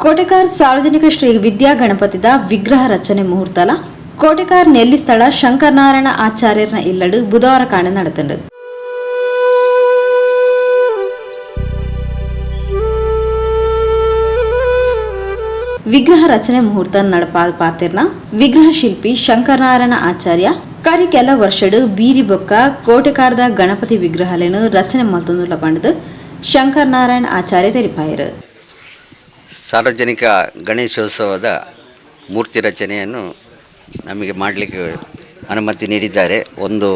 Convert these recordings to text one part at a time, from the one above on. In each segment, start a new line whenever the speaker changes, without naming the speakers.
ಕೋಟೆಕಾರ್ ಸಾರ್ವಜನಿಕ ಶ್ರೀ ವಿದ್ಯಾ ಗಣಪತಿದ ವಿಗ್ರಹ ರಚನೆ ಮುಹೂರ್ತಲ ಕೋಟೆಕಾರ್ ನೆಲ್ಲಿ ಸ್ಥಳ ಶಂಕರನಾರಾಯಣ ಆಚಾರ್ಯರ್ನ ಇಲ್ಲಡು ಬುಧವಾರ ಕಾಣ നടത്തുന്നുണ്ട് ವಿಗ್ರಹ ರಚನೆ ಮುಹೂರ್ತ ನಡಪಾದ ಪಾತಿರ್ನ ವಿಗ್ರಹ ಶಿಲ್ಪಿ ಶಂಕರನಾರಾಯಣ ಆಚಾರ್ಯ ಕಾರಿ ಕೆಲ ವರ್ಷಡು ಬೀರಿ ಬೊಕ್ಕ ಕೋಟೆಕಾರ್ದ ಗಣಪತಿ ವಿಗ್ರಹಲೇನು ರಚನೆ ಮಲ್ತೊಂದುಲ್ಲ ಪಂಡದು ಶಂಕರನಾರಾಯಣ ಆಚಾರ್ಯ ತೆರಿಪಾಯರು
ಸಾರ್ವಜನಿಕ ಗಣೇಶೋತ್ಸವದ ಮೂರ್ತಿ ರಚನೆಯನ್ನು ನಮಗೆ ಮಾಡಲಿಕ್ಕೆ ಅನುಮತಿ ನೀಡಿದ್ದಾರೆ. ಒಂದು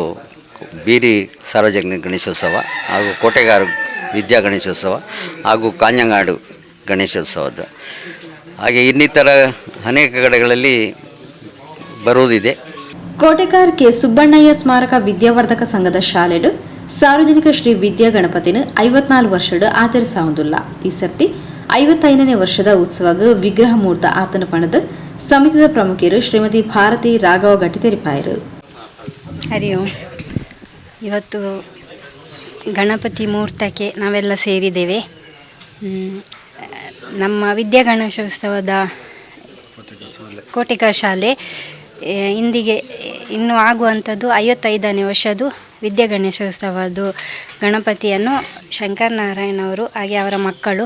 ಬೀರಿ ಸಾರ್ವಜನಿಕ ಗಣೇಶೋತ್ಸವ ಹಾಗೂ ಕೋಟೆಗಾರು ವಿದ್ಯಾ ಗಣೇಶೋತ್ಸವ ಹಾಗೂ ಕಾಂಜಂಗಾಡು ಗಣೇಶೋತ್ಸವದ ಹಾಗೆ ಇನ್ನಿತರ ಅನೇಕ ಕಡೆಗಳಲ್ಲಿ ಬರುವುದಿದೆ.
ಕೋಟೆಕಾರ್ ಕೆ. ಸುಬ್ಬಣ್ಣಯ್ಯ ಸ್ಮಾರಕ ವಿದ್ಯಾವರ್ಧಕ ಸಂಘದ ಶಾಲೆಡು ಸಾರ್ವಜನಿಕ ಶ್ರೀ ವಿದ್ಯಾ ಗಣಪತಿನ ಐವತ್ನಾಲ್ಕು ವರ್ಷಡು ಆಚರಿಸಿಲ್ಲ ಈ ಸರ್ತಿ ಐವತ್ತೈದನೇ ವರ್ಷದ ಉತ್ಸವ ವಿಗ್ರಹ ಮೂರ್ತ ಆತನ ಪಣದ ಸಮಿತಿದ ಪ್ರಮುಖರು ಶ್ರೀಮತಿ ಭಾರತಿ ರಾಘವ ಗಟ್ಟಿ ತೆರಿಪಾಯರು
ಹರಿ ಓಂ. ಇವತ್ತು ಗಣಪತಿ ಮೂರ್ತಕ್ಕೆ ನಾವೆಲ್ಲ ಸೇರಿದ್ದೇವೆ. ನಮ್ಮ ವಿದ್ಯಾ ಗಣೇಶೋತ್ಸವದ ಕೋಟಿಕ ಶಾಲೆ ಇಂದಿಗೆ ಇನ್ನು ಆಗುವಂಥದ್ದು ಐವತ್ತೈದನೇ ವರ್ಷದ್ದು ವಿದ್ಯಾ ಗಣೇಶೋತ್ಸವದ್ದು ಗಣಪತಿಯನ್ನು ಶಂಕರನಾರಾಯಣ ಅವರು ಹಾಗೆ ಅವರ ಮಕ್ಕಳು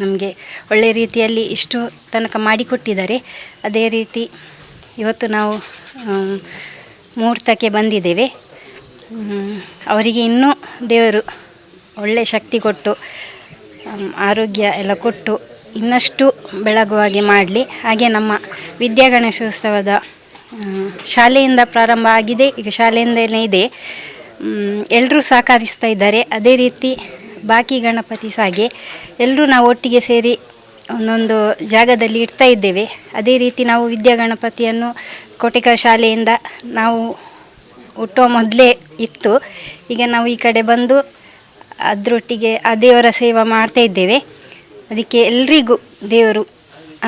ನಮಗೆ ಒಳ್ಳೆಯ ರೀತಿಯಲ್ಲಿ ಇಷ್ಟು ತನಕ ಮಾಡಿಕೊಟ್ಟಿದ್ದಾರೆ. ಅದೇ ರೀತಿ ಇವತ್ತು ನಾವು ಮುಹೂರ್ತಕ್ಕೆ ಬಂದಿದ್ದೇವೆ. ಅವರಿಗೆ ಇನ್ನೂ ದೇವರು ಒಳ್ಳೆ ಶಕ್ತಿ ಕೊಟ್ಟು ಆರೋಗ್ಯ ಎಲ್ಲ ಕೊಟ್ಟು ಇನ್ನಷ್ಟು ಬೆಳಗುವಾಗೆ ಮಾಡಲಿ. ಹಾಗೆ ನಮ್ಮ ವಿದ್ಯಾಗಣೇಶೋತ್ಸವದ ಶಾಲೆಯಿಂದ ಪ್ರಾರಂಭ ಆಗಿದೆ. ಈಗ ಶಾಲೆಯಿಂದಲೇ ಇದೆ. ಎಲ್ಲರೂ ಸಹಕರಿಸ್ತಾ ಇದ್ದಾರೆ. ಅದೇ ರೀತಿ ಬಾಕಿ ಗಣಪತಿ ಸಹ ಹಾಗೆ ಎಲ್ಲರೂ ನಾವು ಒಟ್ಟಿಗೆ ಸೇರಿ ಒಂದೊಂದು ಜಾಗದಲ್ಲಿ ಇಡ್ತಾ ಇದ್ದೇವೆ. ಅದೇ ರೀತಿ ನಾವು ವಿದ್ಯಾ ಗಣಪತಿಯನ್ನು ಕೋಟೆಕರ್ ಶಾಲೆಯಿಂದ ನಾವು ಹುಟ್ಟುವ ಮೊದಲೇ ಇತ್ತು. ಈಗ ನಾವು ಈ ಕಡೆ ಬಂದು ಅದರೊಟ್ಟಿಗೆ ಆ ದೇವರ ಸೇವೆ ಮಾಡ್ತಾ ಇದ್ದೇವೆ. ಅದಕ್ಕೆ ಎಲ್ರಿಗೂ ದೇವರು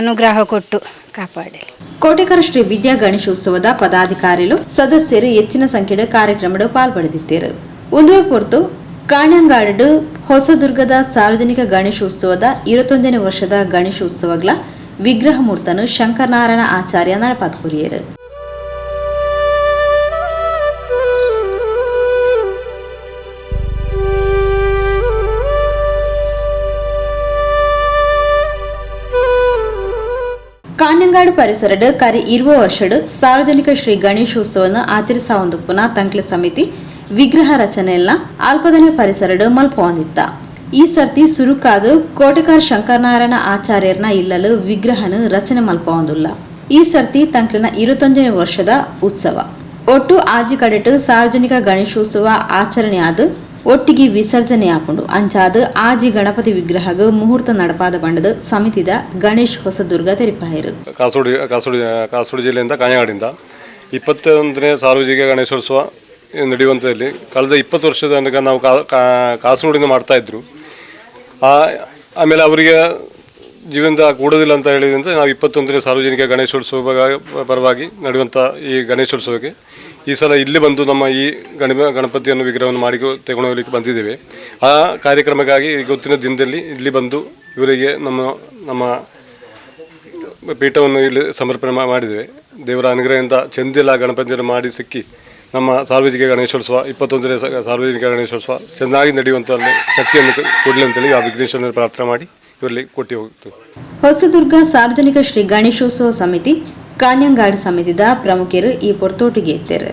ಅನುಗ್ರಹ ಕೊಟ್ಟು ಕಾಪಾಡಲಿ.
ಕೋಟೆಕರ ಶ್ರೀ ವಿದ್ಯಾ ಗಣೇಶೋತ್ಸವದ ಪದಾಧಿಕಾರಿಗಳು ಸದಸ್ಯರು ಹೆಚ್ಚಿನ ಸಂಖ್ಯೆಯ ಕಾರ್ಯಕ್ರಮಗಳು ಪಾಲ್ಪಡೆದಿದ್ದರು ಒಂದು ಹೊರತು ಕಾಣ್ಯಂಗಾಡು ಹೊಸದುರ್ಗದ ಸಾರ್ವಜನಿಕ ಗಣೇಶೋತ್ಸವದ ಇರುವತ್ತೊಂದನೇ ವರ್ಷದ ಗಣೇಶೋತ್ಸವಗಳ ವಿಗ್ರಹ ಮೂರ್ತನು ಶಂಕರನಾರಾಯಣ ಆಚಾರ್ಯ ನಡಪಾತ್ಕುರಿಯರು ಕಾನ್ಯಂಗಾಡು ಪರಿಸರಡ್ ಕರಿ ಇರುವ ವರ್ಷಡ್ ಸಾರ್ವಜನಿಕ ಶ್ರೀ ಗಣೇಶೋತ್ಸವನ ಆಚರಿಸಾವಂದುಪ್ಪುನ ತಂಕ್ಲೆ ಸಮಿತಿ ವಿಗ್ರಹ ರಚನೆ ಎಲ್ಲ ಅಲ್ಪದನೇ ಪರಿಸರಡು ಮಲ್ಪೊಂದಿತ್ತ. ಈ ಸರ್ತಿ ಸುರುಕಾದು ಕೋಟಕಾರ್ ಶಂಕರನಾರಾಯಣ ಆಚಾರ್ಯರನ್ನ ಇಲ್ಲಲು ವಿಗ್ರಹನ ರಚನೆ ಮಲ್ಪೊಂದುಲ್ಲ. ಈ ಸರ್ತಿ ತಂಕ್ಲಿನ ಇರುತ್ತೊಂದನೇ ವರ್ಷದ ಉತ್ಸವ. ಒಟ್ಟು ಆಜಿ ಕಡೆಟು ಸಾರ್ವಜನಿಕ ಗಣೇಶೋತ್ಸವ ಆಚರಣೆ ಆದ ಒಟ್ಟಿಗೆ ವಿಸರ್ಜನೆ ಹಾಕೊಂಡು ಅಂಚಾದ ಆಜಿ ಗಣಪತಿ ವಿಗ್ರಹಗ ಮುಹೂರ್ತ ನಡಪಾದ ಬಂಡದ ಸಮಿತಿದ ಗಣೇಶ್ ಹೊಸದುರ್ಗ ತೆರಿಪಾಯರು.
ಕಾಸೋಡಿ ಕಾಸೋಡಿ ಕಾಸೋಡಿ ಜಿಲ್ಲೆಯಿಂದ ಕಾಯಂಗಾಡಿಂದ ಇಪ್ಪತ್ತೊಂದನೇ ಸಾರ್ವಜನಿಕ ಗಣೇಶೋತ್ಸವ ನಡೆಯುವಂಥದ್ದಲ್ಲಿ ಕಳೆದ ಇಪ್ಪತ್ತು ವರ್ಷದ ತನಕ ನಾವು ಕಾಸರಗೋಡಿಂದ ಮಾಡ್ತಾ ಇದ್ರು. ಆ, ಆಮೇಲೆ ಅವರಿಗೆ ಜೀವನದ ಕೂಡೋದಿಲ್ಲ ಅಂತ ಹೇಳಿದ್ರಿಂದ ನಾವು ಇಪ್ಪತ್ತೊಂದನೇ ಸಾರ್ವಜನಿಕ ಗಣೇಶೋತ್ಸವ ಪರವಾಗಿ ನಡೆಯುವಂಥ ಈ ಗಣೇಶೋತ್ಸವಕ್ಕೆ ಈ ಸಲ ಇಲ್ಲಿ ಬಂದು ನಮ್ಮ ಈ ಗಣ ಗಣಪತಿಯನ್ನು ವಿಗ್ರಹವನ್ನು ಮಾಡಿ ತಗೊಂಡು ಬಂದಿದ್ದೇವೆ. ಆ ಕಾರ್ಯಕ್ರಮಕ್ಕಾಗಿ ಗೊತ್ತಿನ ದಿನದಲ್ಲಿ ಇಲ್ಲಿ ಬಂದು ಇವರಿಗೆ ನಮ್ಮ ನಮ್ಮ ಪೀಠವನ್ನು ಇಲ್ಲಿ ಸಮರ್ಪಣೆ ಮಾಡಿದ್ದೇವೆ. ದೇವರ ಅನುಗ್ರಹದಿಂದ ಚೆಂದಿಲ್ಲ ಗಣಪತಿಯನ್ನು ಮಾಡಿ ಸಿಕ್ಕಿ ನಮ್ಮ ಸಾರ್ವಜನಿಕ ಗಣೇಶೋತ್ಸವ, ಇಪ್ಪತ್ತೊಂದನೇ ಸಾರ್ವಜನಿಕ ಗಣೇಶೋತ್ಸವ ಚೆನ್ನಾಗಿ ನಡೆಯುವಂಥ ಶಕ್ತಿಯನ್ನು ಕೊಡಲಿ ಅಂತೇಳಿ ಆ ವಿಘ್ನೇಶ್ವರನ ಪ್ರಾರ್ಥನೆ ಮಾಡಿ ಇವರಲ್ಲಿ ಕೊಟ್ಟು ಹೋಗ್ತು
ಹೊಸದುರ್ಗ ಸಾರ್ವಜನಿಕ ಶ್ರೀ ಗಣೇಶೋತ್ಸವ ಸಮಿತಿ, ಕಾನ್ಯಂಗಾಡ್ ಸಮಿತಿದ ಪ್ರಮುಖರು ಈ ಪೊರ್ತೋಟಿಗೆ ಎತ್ತರು